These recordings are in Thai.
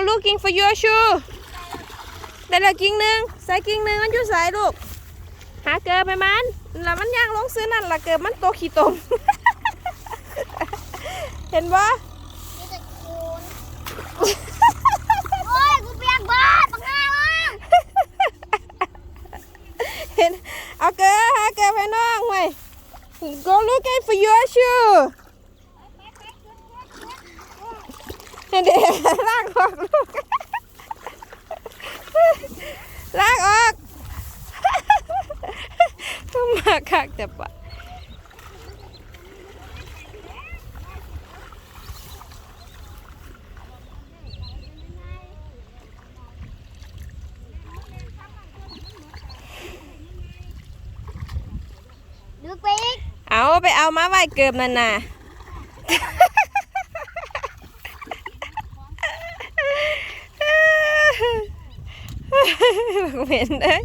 go looking for your shoe ได้แล้วกิ่งหนึ่งใส่กิ่งหนึ่งมันอยู่ใส่ลูกหาเกิบไปมันแล้วมันย่างลงซื้อนั่นละเกิบมันโตขี้ตม เห็นบ่นี่จะคูนโอ้ยกูเปียกบ้านปังงามาเห็นเอาเกิบหาเกิบให้น้องไว้ go looking for your shoe เด็กๆลากออกลูกลากออกมาคักแต่ปะดึกไปอีกเอาไปเอามาไว้เกิบนั่นน่ะ เหม็นเลย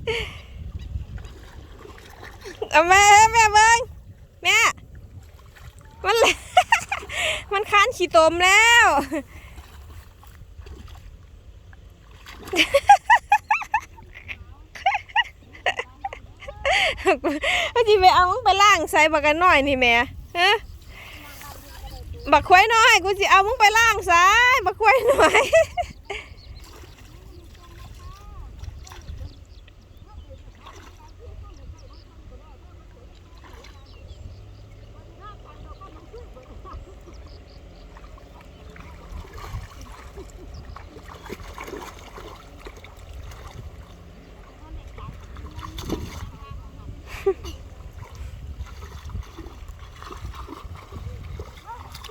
เอาแม่แม่เบิ้งแม่มันมันค้านขี้ตมแล้วก็จีไปเอามึงไปล่างใส่บักกันหน่อยนี่แม่ฮะบักควายน้อยกูสิเอามึงไปล่างใส่บักควายน้อย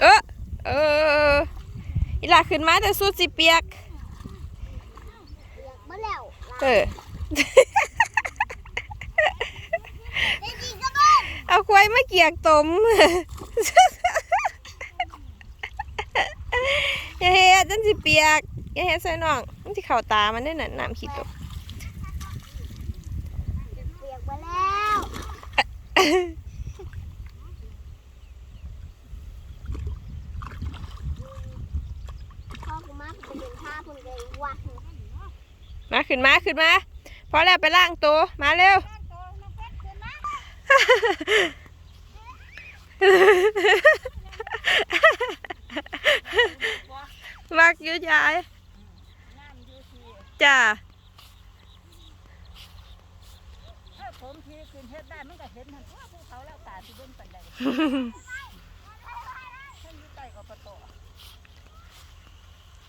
เออเออ อีหลาขึ้นมาแต่สุดสิเปียกเปียกมาแล้วเออ ไอ้จีก็บ้านเอาควายมาเกียกตม อย่าเฮ็ดจังสิเปียก อย่าเฮ็ดใส่น้องมันสิเข้าตามันได้น่ะน้ำขี้ตก เปียกมาแล้วพ่อกูมาเป็นเป็นท่าเพิ่งเลยวัดมาขึ้นมาขึ้นมาพอแล้วไปล้างตัวมาเร็วรักอยุ่ยายจ้าผมทีคืนเฮ็ดได้มันก็เห็นหันว่าภูเขาแล้วตาที่เบิ่งปันใด